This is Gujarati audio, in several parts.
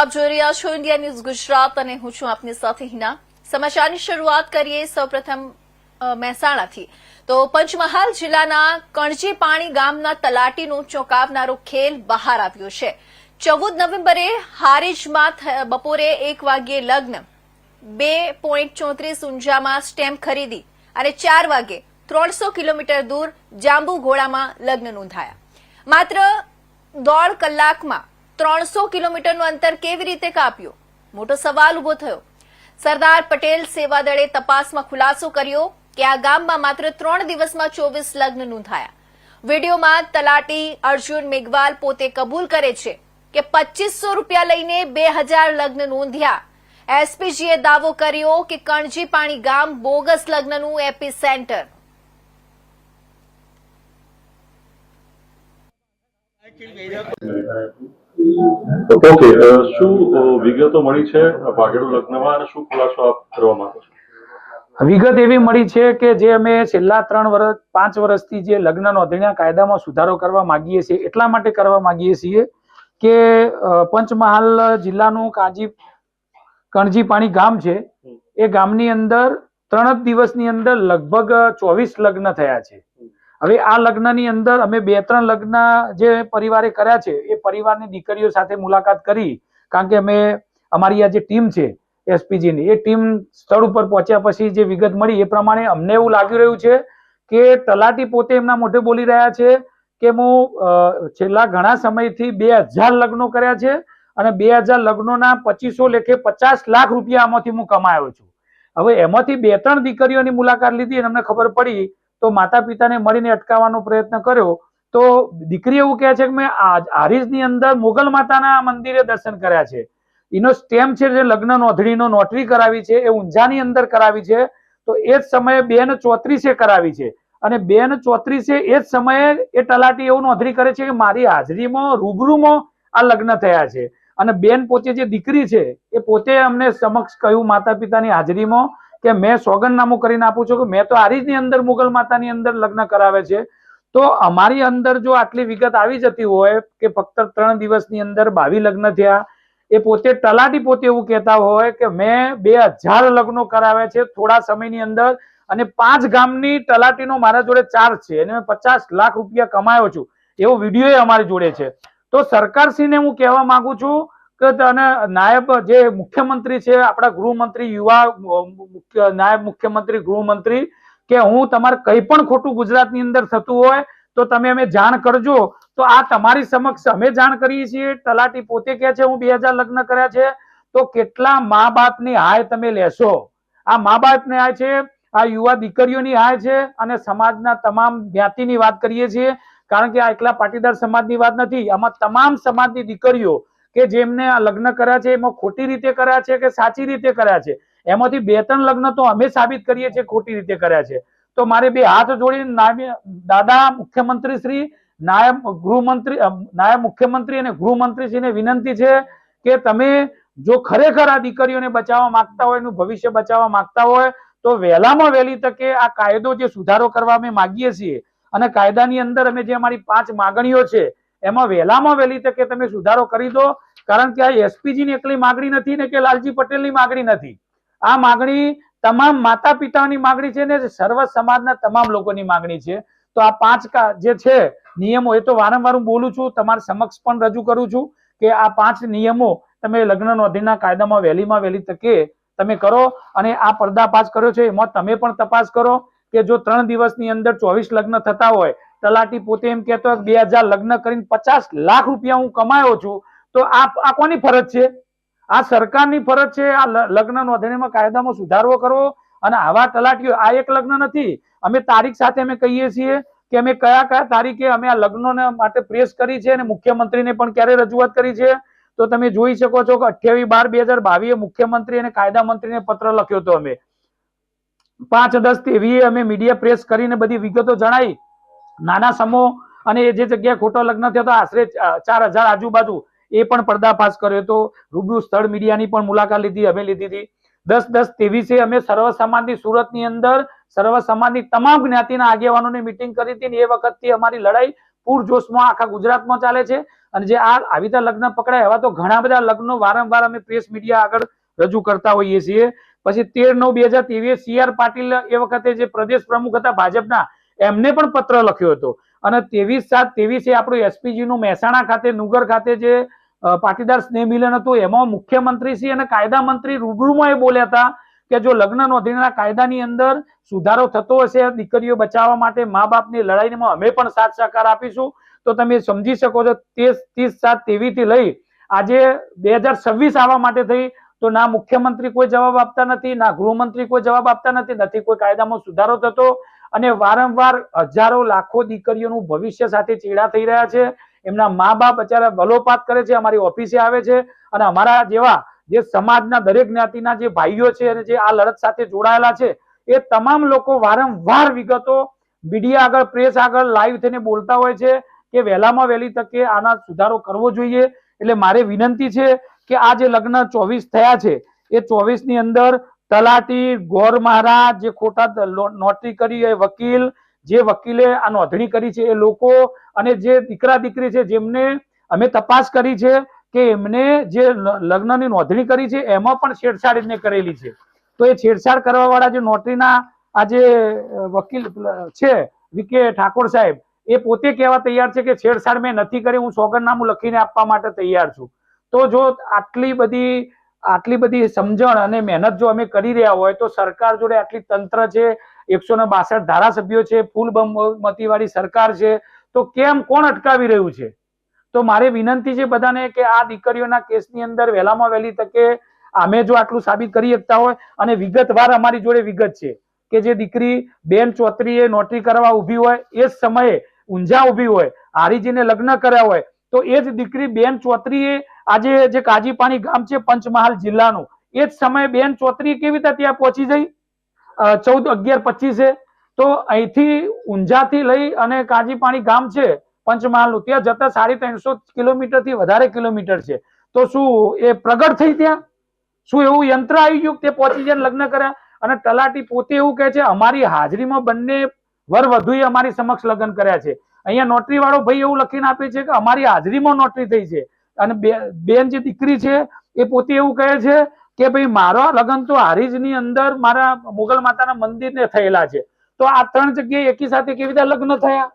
આપ જોઈ રહ્યા છો ઇન્ડિયા ન્યૂઝ ગુજરાત અને હું છું આપની સાથે હિના. સમાચારની શરૂઆત કરીએ સૌપ્રથમ મહેસાણાથી. તો પંચમહાલ જિલ્લાના કણજીપાણી ગામના તલાટીનો ચોંકાવનારો ખેલ બહાર આવ્યો છે. ચૌદ નવેમ્બરે હારીજમાં બપોરે એક વાગ્યે લગ્ન. બે પોઈન્ટ ચોત્રીસ ઊંઝામાં સ્ટેમ્પ ખરીદી અને ચાર વાગે ત્રણસો કિલોમીટર દૂર જાંબુ ઘોડામાં લગ્ન નોંધાયા. માત્ર દોઢ કલાકમાં ત્રણસો કિલોમીટરનું અંતર કેવી રીતે કાપ્યું? મોટો સવાલ ઊભો થયો. સરદાર પટેલ સેવા તપાસમાં ખુલાસો કર્યો કે આ ગામમાં માત્ર ત્રણ દિવસમાં ચોવીસ લગ્ન નોંધાયા. વિડીયોમાં તલાટી અર્જુન મેઘવાલ પોતે કબૂલ કરે છે કે પચીસો રૂપિયા લઈને બે હજાર લગ્ન નોંધ્યા. એસપીજીએ દાવો કર્યો કે કણજીપાણી ગામ બોગસ લગ્નનું એપી સેન્ટર ઓકે અ, શું વિગતો મળી છે ભાગેડુ લગ્નમાં અને શું ખુલાસો આપ કરવા માંગો છો? વિગત એવી મળી છે કે જે અમે છેલ્લા ત્રણ વર્ષ પાંચ વર્ષથી જે લગ્ન નોંધણીના કાયદામાં સુધારો કરવા માંગીએ છીએ એટલા માટે કરવા માંગીએ છીએ કે પંચમહાલ જિલ્લાનું કાજી કણજીપાણી ગામ છે એ ગામની અંદર ત્રણ જ દિવસની અંદર લગભગ ચોવીસ લગ્ન થયા છે. હવે આ લગ્નની અંદર અમે બે ત્રણ લગ્ન જે પરિવારે કર્યા છે, એ પરિવારની દીકરીઓ સાથે મુલાકાત કરી, કારણ કે અમે, અમારી આ જે ટીમ છે એસપીજી ની એ ટીમ સ્થળ ઉપર પહોંચ્યા પછી જે વિગત મળી એ પ્રમાણે અમને એવું લાગી રહ્યું છે કે તલાટી પોતે એમના મોઢે બોલી રહ્યા છે કે હું છેલ્લા ઘણા સમયથી બે હજાર લગ્નો કર્યા છે અને બે હજાર લગ્નોના પચીસો લેખે પચાસ લાખ રૂપિયા આમાંથી હું કમાયો છું. હવે એમાંથી બે ત્રણ દીકરીઓની મુલાકાત લીધી અને અમને ખબર પડી તો માતા પિતાને મળીને અટકાવવાનો પ્રયત્ન કર્યો તો દીકરી એવું કહે છે કે મેં હારીજની અંદર મોગલ માતાના મંદિરે દર્શન કર્યા છે. એનો સ્ટેમ્પ છે જે લગ્ન નોંધણીનો નોટરી કરાવી છે, એ ઊંઝાની અંદર કરાવી છે. તો એ જ સમયે બેન ચોત્રીસે કરાવી છે. અને બેન ચોત્રીસે એ જ સમયે એ તલાટી એવું નોંધણી કરે છે કે મારી હાજરીમાં રૂબરૂમાં આ લગ્ન થયા છે. અને બેન પોતે જે દીકરી છે, એ પોતે અમને સમક્ષ કહ્યું માતા પિતાની હાજરીમાં કે મેં સોગંદનામું કરીને આપું છું કે મેં તો આરીજની અંદર મુગલ માતાની અંદર લગ્ન કરાવે છે. તો અમારી અંદર જો આટલી વિગત આવી જતી હોય કે ફક્ત ત્રણ દિવસની અંદર બાવી લગ્ન થયા, એ પોતે તલાટી પોતે એવું કહેતા હોય કે મેં બે હજાર લગ્નો કરાવે છે થોડા સમયની અંદર અને પાંચ ગામની તલાટીનો મારા જોડે ચાર્જ છે અને મેં પચાસ લાખ રૂપિયા કમાયો છું. એવો વીડિયો અમારી જોડે છે. તો સરકારશ્રીને હું કહેવા માંગુ છું નાયબ જે મુખ્યમંત્રી છે, આપણા ગૃહમંત્રી, યુવા નાયબ મુખ્યમંત્રી, ગૃહમંત્રી, કે હું તમારે કંઈ પણ ખોટું ગુજરાતની અંદર થતું હોય, તો તમે અમે જાણ કરજો. તો આ તમારી સમક્ષ અમે જાણ કરીએ છીએ. તલાટી પોતે કહે છે, હું બે લગ્ન કર્યા છે. તો કેટલા મા બાપની હાય તમે લેશો? આ મા બાપની હાય છે, આ યુવા દીકરીઓની હાય છે, અને સમાજના તમામ જ્ઞાતિની વાત કરીએ છીએ. કારણ કે આ એકલા પાટીદાર સમાજની વાત નથી, આમાં તમામ સમાજની દીકરીઓ કે જેમને આ લગ્ન કર્યા છે, એમાં ખોટી રીતે કર્યા છે કે સાચી રીતે કર્યા છે? એમાંથી બે ત્રણ લગ્ન તો અમે સાબિત કરીએ છીએ ખોટી રીતે કર્યા છે. તો મારે બે હાથ જોડીને દાદા મુખ્યમંત્રી શ્રી, નાયબ ગૃહમંત્રી નાયબ મુખ્યમંત્રી અને ગૃહમંત્રીશ્રીને વિનંતી છે કે તમે જો ખરેખર આ દીકરીઓને બચાવવા માંગતા હોય, એનું ભવિષ્ય બચાવવા માંગતા હોય, તો વહેલામાં વહેલી તકે આ કાયદો જે સુધારો કરવા અમે માગીએ છીએ અને કાયદાની અંદર અમે જે અમારી પાંચ માગણીઓ છે, એમાં વહેલામાં વહેલી તકે તમે સુધારો કરી દો કારણ કે આ એસપીજી ની એકલી માગણી નથી ને કે લાલજી પટેલની માગણી નથી. આ માગણી તમામ માતા પિતાની માગણી છે ને સર્વ સમાજના તમામ લોકોની માગણી છે. તો આ પાંચ જે છે નિયમો, એ તો વારંવાર બોલું છું, તમારા સમક્ષ પણ રજૂ કરું છું કે આ પાંચ નિયમો તમે લગ્ન નોંધણીના કાયદામાં વહેલીમાં વહેલી તકે તમે કરો અને આ પર્દાફાશ કર્યો છે. એમાં તમે પણ તપાસ કરો કે જો ત્રણ દિવસની અંદર ચોવીસ લગ્ન થતા હોય, તલાટી પોતે એમ કહેતો બે હજાર લગ્ન કરીને પચાસ લાખ રૂપિયા હું કમાયો છું તો આ કોની ફરજ છે? આ સરકારની ફરજ છે, આ લગ્ન નોંધણીમાં કાયદામાં સુધારો કરવો અને આવા તલાટીઓ, આ એક લગ્ન નથી. અમે તારીખ સાથે અમે કહીએ છીએ કે અમે કયા કયા તારીખે અમે આ લગ્નોને માટે પ્રેસ કરી છે અને મુખ્યમંત્રીને પણ ક્યારે રજૂઆત કરી છે? તો તમે જોઈ શકો છો કે અઠ્યાવીસ બાર બે હજાર બાવીસ મુખ્યમંત્રી અને કાયદા મંત્રીને પત્ર લખ્યો હતો અમે. પાંચ દસ તેવીએ અમે મીડિયા પ્રેસ કરીને બધી વિગતો જણાવી નાના સમૂહ અને જે જગ્યાએ ખોટો લગ્ન થયો તો આશરે ચાર હજાર આજુબાજુ એ પણ પર્દાફાશ કર્યો હતો. રૂબરૂ સ્થળ મીડિયાની પણ મુલાકાત લીધી, અમે લીધી હતી. દસ દસ ત્રેવીસે અમે સર્વ સમાજની સુરતની અંદર સર્વ સમાજની તમામ જ્ઞાતિના આગેવાનોની મિટિંગ કરી હતી એ વખતથી અમારી લડાઈ પૂરજોશમાં આખા ગુજરાતમાં ચાલે છે. અને જે આ આવી રીતે લગ્ન પકડાય, એવા તો ઘણા બધા લગ્નો વારંવાર અમે પ્રેસ મીડિયા આગળ રજૂ કરતા હોઈએ છીએ. પછી તેર નવ બે હજાર ત્રેવીસ સી આર પાટીલ એ વખતે જે પ્રદેશ પ્રમુખ હતા ભાજપના એમને પણ પત્ર લખ્યો હતો. અને ત્રેવીસ સાત ત્રેવીસે આપણું એસપીજી નું મહેસાણા ખાતે, નુગર ખાતે જે પાટીદાર સ્નેહ મિલન હતું, એમાં મુખ્યમંત્રી શ્રી અને કાયદા મંત્રી રૂબરૂમાં એ બોલ્યા હતા કે જો લગ્ન નોંધણીના કાયદાની અંદર સુધારો થતો હશે, દીકરીઓ બચાવવા માટે મા બાપની લડાઈમાં અમે પણ સાથ સહકાર આપીશું, તો તમે સમજી શકો છો તે ત્રીસ સાત તેવી થી લઈ આજે બે હજાર છવ્વીસ આવવા માટે થઈ, તો ના મુખ્યમંત્રી કોઈ જવાબ આપતા નથી, ના ગૃહમંત્રી કોઈ જવાબ આપતા નથી નથી કોઈ કાયદામાં સુધારો થતો અને વારંવાર હજારો, લાખો દીકરીઓનું ભવિષ્ય સાથે ચેડા થઈ રહ્યા છે. એમના મા બાપ અત્યારે બલોપાત કરે છે, અમારી ઓફિસે આવે છે અને અમારા જેવા જે સમાજના દરેક જ્ઞાતિના જે ભાઈઓ છે અને જે આ લડત સાથે જોડાયેલા છે, એ તમામ લોકો વારંવાર વિગતો મીડિયા આગળ, પ્રેસ આગળ લાઈવ થઈને બોલતા હોય છે કે વહેલામાં વહેલી તકે આના સુધારો કરવો જોઈએ. એટલે મારે વિનંતી છે કે આ જે લગ્ન ચોવીસ થયા છે, એ ચોવીસની અંદર તલાટી, ગોર મહારાજ, જે ખોટા નોટરી કરી એ વકીલ, જે વકીલે આ નોંધણી કરી છે એ લોકો, અને જે દીકરા દીકરી છે જેમને અમે તપાસ કરી છે કે એમને જે લગ્નની નોંધણી કરી છે એમાં પણ છેડછાડ એમને કરેલી છે. તો એ છેડછાડ કરવા વાળા જે નોટરીના આ જે વકીલ છે વિકે ઠાકોર સાહેબ, એ પોતે કહેવા તૈયાર છે કે છેડછાડ મેં નથી કરી, હું સોગંદનામું લખીને આપવા માટે તૈયાર છું. તો જો આટલી બધી આટલી બધી સમજણ અને મહેનત જો અમે કરી રહ્યા હોય, તો સરકાર જોડે આટલી તંત્ર છે, એકસો ને બાસઠ ધારાસભ્યો છે, ફૂલ બહુમતીવાળી સરકાર છે, તો કેમ કોણ અટકાવી રહ્યું છે? તો મારે વિનંતી છે બધાને કે આ દીકરીઓના કેસની અંદર વહેલામાં વહેલી તકે અમે જો આટલું સાબિત કરી શકતા હોય, અને વિગતવાર અમારી જોડે વિગત છે કે જે દીકરી બેન ચોત્રીએ નોટરી કરવા ઊભી હોય, એ જ સમયે ઊંઝા ઊભી હોય, હારીજીને લગ્ન કર્યા હોય, તો એ જ દીકરી બેન ચોત્રીએ આજે જે કાજીપાણી ગામ છે પંચમહાલ જિલ્લાનું, એ જ સમયે બેન ચોત્રી કેવી રીતે ત્યાં પહોંચી જઈ? ચૌદ અગિયાર પચીસે. તો અહીંથી ઊંઝાથી લઈ અને કાજીપાણી ગામ છે પંચમહાલનું, ત્યાં જતા સાડી ત્રણસો કિલોમીટરથી વધારે કિલોમીટર છે. તો શું એ પ્રગટ થઈ ત્યાં? શું એવું યંત્ર આવી ગયું તે પહોંચી જાય લગ્ન કર્યા? અને તલાટી પોતે એવું કહે છે, અમારી હાજરીમાં બંને વર વધુએ અમારી સમક્ષ લગ્ન કર્યા છે. અહીંયા નોટરી વાળો ભાઈ એવું લખીને આપે છે કે અમારી હાજરીમાં નોટરી થઈ છે. અને બેન જે દીકરી છે, એ પોતે એવું કહે છે કે ભાઈ મારા લગ્ન તો હારીજની અંદર મારા મુગલ માતાના મંદિરને થયેલા છે. તો આ ત્રણ જગ્યાએ એકી સાથે કેવી રીતે લગ્ન થયા?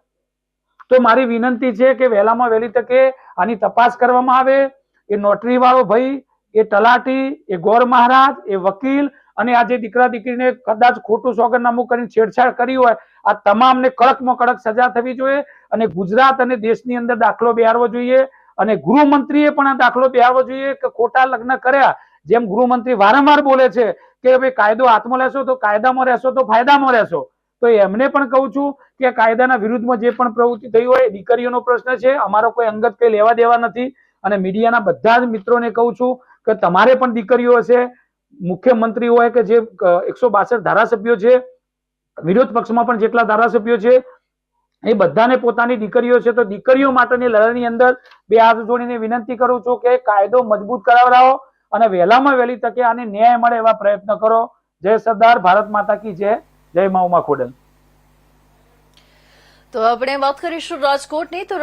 તો મારી વિનંતી છે કે વહેલામાં વહેલી તકે આની તપાસ કરવામાં આવે. એ નોટરી વાળો ભાઈ, એ તલાટી, એ ગોર મહારાજ, એ વકીલ અને આ જે દીકરા દીકરીને કદાચ ખોટું સોગંદનામું કરીને છેડછાડ કરી હોય, આ તમામને કડકમાં કડક સજા થવી જોઈએ અને ગુજરાત અને દેશની અંદર દાખલો બેહારવો જોઈએ. અને ગૃહમંત્રીએ પણ આ દાખલો બેહારવો જોઈએ કે ખોટા લગ્ન કર્યા. જેમ ગૃહમંત્રી વારંવાર બોલે છે કે ભાઈ, કાયદો હાથમાં લેશો તો કાયદામાં રહેશો તો ફાયદામાં રહેશો. તો એમને પણ કહું છું કે કાયદાના વિરુદ્ધમાં જે પણ પ્રવૃત્તિ થઈ હોય, દીકરીઓનો પ્રશ્ન છે, અમારો કોઈ અંગત કઈ લેવા દેવા નથી. અને મીડિયાના બધા જ મિત્રોને કહું છું કે તમારે પણ દીકરીઓ હશે, મુખ્યમંત્રી હોય કે જે એકસો બાસઠ ધારાસભ્યો છે, વિરોધ પક્ષમાં પણ જેટલા ધારાસભ્યો છે એ બધાને પોતાની દીકરીઓ છે તો દીકરીઓ માટેની લડાઈની અંદર બે હાથ જોડીને વિનંતી કરું છું કે કાયદો મજબૂત કરાવડાવો અને વહેલામાં વહેલી તકે આને ન્યાય મળે એવા પ્રયત્ન કરો. જય સરદાર, ભારત માતા કી જય. જય મા ઉમા ખોડલ. તો આપણે વાત કરીશું રાજકોટની. તો